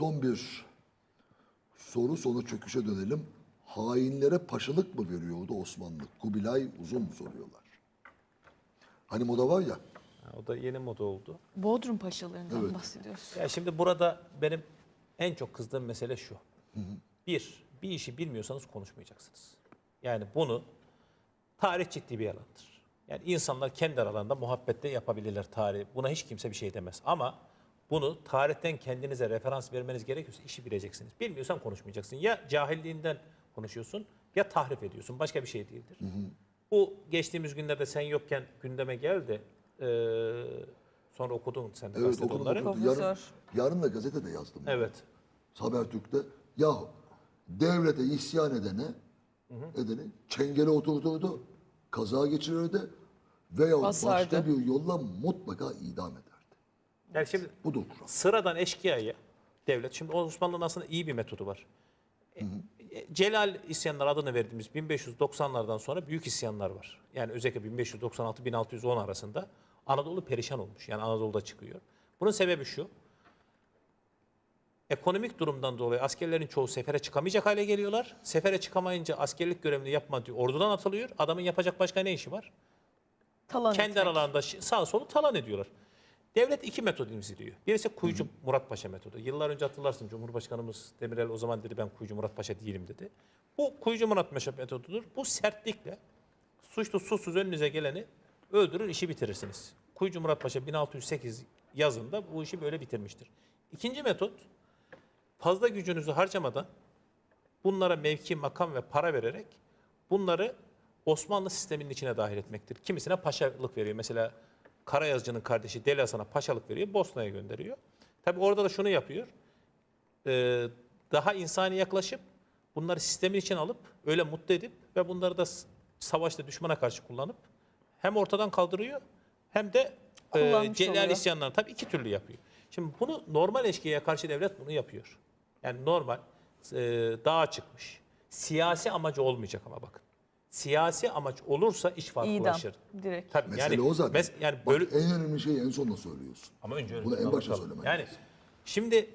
Son bir soru sonra çöküşe dönelim. Hainlere paşalık mı veriyordu Osmanlı? Kubilay uzun mu soruyorlar. Hani moda var ya. Ha, o da yeni moda oldu. Bodrum paşalarından Evet. bahsediyoruz. Ya şimdi burada benim en çok kızdığım mesele şu. Bir, bir işi bilmiyorsanız konuşmayacaksınız. Yani bunu tarih ciddi bir alandır. Yani insanlar kendi aralarında muhabbette yapabilirler tarih. Buna hiç kimse bir şey demez. Ama bunu tarihten kendinize referans vermeniz gerekiyorsa işi bileceksiniz. Bilmiyorsan konuşmayacaksın. Ya cahilliğinden konuşuyorsun ya tahrif ediyorsun. Başka bir şey değildir. Bu geçtiğimiz günlerde sen yokken gündeme geldi. Ee, sonra okudun sen de Evet gazetede okudum onları. okudum. Yarın, yarın da gazetede yazdım. Evet. Habertürk'te. Yahu devlete isyan edene, edeni çengele oturturdu, kaza geçirirdi veya başka bir yolla mutlaka idam ederdi. Yani şimdi Budur kural. sıradan eşkıyaya devlet, şimdi Osmanlı'nın aslında iyi bir metodu var. E, e, Celal isyanlar adını verdiğimiz 1590'lardan sonra büyük isyanlar var. Yani özellikle 1596-1610 arasında Anadolu perişan olmuş. Yani Anadolu'da çıkıyor. Bunun sebebi şu. Ekonomik durumdan dolayı askerlerin çoğu sefere çıkamayacak hale geliyorlar. Sefere çıkamayınca askerlik görevini yapma diyor. Ordudan atılıyor. Adamın yapacak başka ne işi var? Talan kendi etmek. aralarında sağ solu talan ediyorlar. Devlet iki metod izliyor. Birisi Kuyucu Murat Paşa metodu. Yıllar önce hatırlarsın Cumhurbaşkanımız Demirel o zaman dedi ben Kuyucu Murat Paşa değilim dedi. Bu Kuyucu Murat Paşa metodudur. Bu sertlikle suçlu susuz önünüze geleni öldürür işi bitirirsiniz. Kuyucu Murat Paşa 1608 yazında bu işi böyle bitirmiştir. İkinci metot fazla gücünüzü harcamadan bunlara mevki, makam ve para vererek bunları Osmanlı sisteminin içine dahil etmektir. Kimisine paşalık veriyor. Mesela Karayazıcı'nın kardeşi Deli Hasan'a paşalık veriyor, Bosna'ya gönderiyor. Tabi orada da şunu yapıyor. Ee, daha insani yaklaşıp bunları sistemin içine alıp öyle mutlu edip ve bunları da savaşta düşmana karşı kullanıp hem ortadan kaldırıyor hem de e, Celal isyanlarını tabii iki türlü yapıyor. Şimdi bunu normal eşkıyaya karşı devlet bunu yapıyor. Yani normal e, dağa çıkmış. Siyasi amacı olmayacak ama bakın. Siyasi amaç olursa iş İdam. farklılaşır. Direkt. Tabii Mesele yani, o zaten. mes- yani Bak, bölü- en önemli şeyi en sonunda söylüyorsun. ama önce Bunu en başta söylemen Yani lazım. şimdi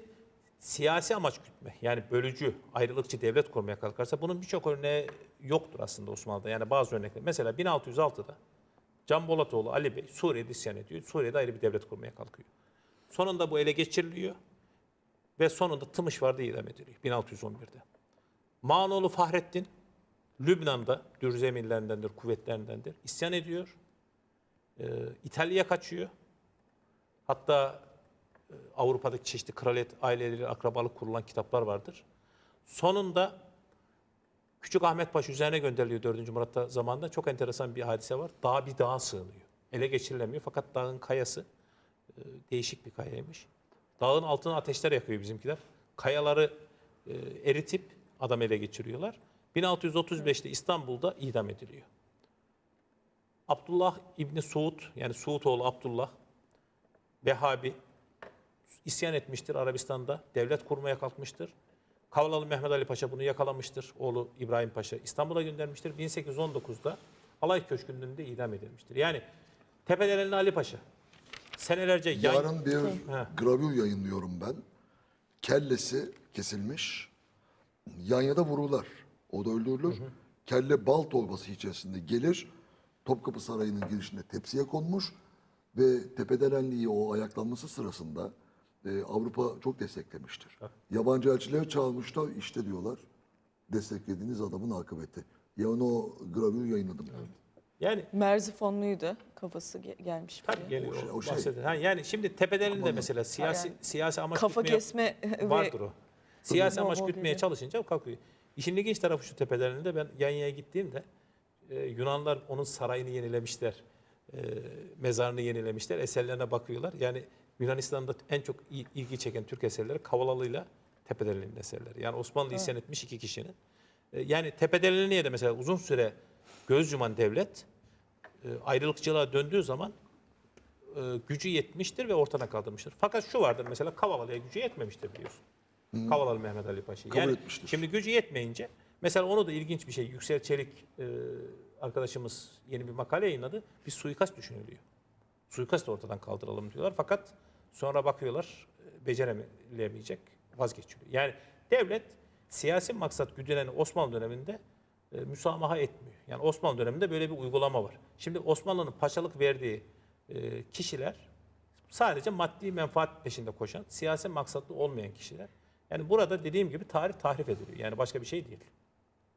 siyasi amaç gütme yani bölücü, ayrılıkçı devlet kurmaya kalkarsa bunun birçok örneği yoktur aslında Osmanlı'da. Yani bazı örnekler. Mesela 1606'da Can Bolatoğlu Ali Bey Suriye'de isyan ediyor. Suriye'de ayrı bir devlet kurmaya kalkıyor. Sonunda bu ele geçiriliyor ve sonunda Tımışvar'da idam ediliyor 1611'de. Manoğlu Fahrettin Lübnan'da Dürzemillerindendir, kuvvetlerindendir. İsyan ediyor. Ee, İtalya'ya kaçıyor. Hatta e, Avrupa'daki çeşitli kraliyet aileleri, akrabalık kurulan kitaplar vardır. Sonunda Küçük Ahmet Paşa üzerine gönderiliyor 4. Murat zamanında. Çok enteresan bir hadise var. Dağ bir dağa sığınıyor. Ele geçirilemiyor fakat dağın kayası e, değişik bir kayaymış. Dağın altına ateşler yakıyor bizimkiler. Kayaları e, eritip adam ele geçiriyorlar. 1635'te İstanbul'da idam ediliyor. Abdullah İbni Suud yani Suud oğlu Abdullah Vehhabi isyan etmiştir Arabistan'da. Devlet kurmaya kalkmıştır. Kavlalı Mehmet Ali Paşa bunu yakalamıştır. Oğlu İbrahim Paşa İstanbul'a göndermiştir. 1819'da Alay Köşkü'nün de idam edilmiştir. Yani Tepederenli Ali Paşa senelerce. Yarın bir Ha. gravür yayınlıyorum ben. Kellesi kesilmiş. Yanyada vururlar. O da öldürülür. Kelle bal torbası içerisinde gelir. Topkapı Sarayı'nın girişinde tepsiye konmuş. Ve Tepedelenli'yi o ayaklanması sırasında e, Avrupa çok desteklemiştir. Yabancı elçileri çağırmışlar. İşte diyorlar desteklediğiniz adamın akıbeti. Yani o gravürü yayınladım. Yani Merzifonluydu. Kafası ge- gelmiş. tabii geliyor. O şey- o şey. Ha, yani şimdi Tepederenli de mesela siyasi Yani siyasi amaç Kafa gütmeye- kesme ve vardır o. Siyasi amaç gütmeye çalışınca kalkıyor. İşin ilginç tarafı şu tepelerinde ben Yanya'ya gittiğimde e, Yunanlar onun sarayını yenilemişler. E, mezarını yenilemişler. Eserlerine bakıyorlar. Yani Yunanistan'da en çok il- ilgi çeken Türk eserleri Kavalalı'yla Tepedelenli'nin eserleri. Yani Osmanlı isyan etmiş iki kişinin. E, yani Tepedelenli'ye de mesela uzun süre göz yuman devlet e, ayrılıkçılığa döndüğü zaman e, gücü yetmiştir ve ortadan kaldırmıştır. Fakat şu vardır mesela Kavalalı'ya gücü yetmemiştir biliyorsun. Kavalalı Mehmet Ali Paşa. Kabul Yani etmiştir. şimdi gücü yetmeyince mesela onu da ilginç bir şey Yüksel Çelik e, arkadaşımız yeni bir makale yayınladı. Bir suikast düşünülüyor. Suikast ortadan kaldıralım diyorlar fakat sonra bakıyorlar e, beceremeyecek. vazgeçiliyor. Yani devlet siyasi maksat güdüleni Osmanlı döneminde e, müsamaha etmiyor. Yani Osmanlı döneminde böyle bir uygulama var. Şimdi Osmanlı'nın paşalık verdiği e, kişiler sadece maddi menfaat peşinde koşan, siyasi maksatlı olmayan kişiler. Yani burada dediğim gibi tarih tahrif ediliyor. Yani başka bir şey değil.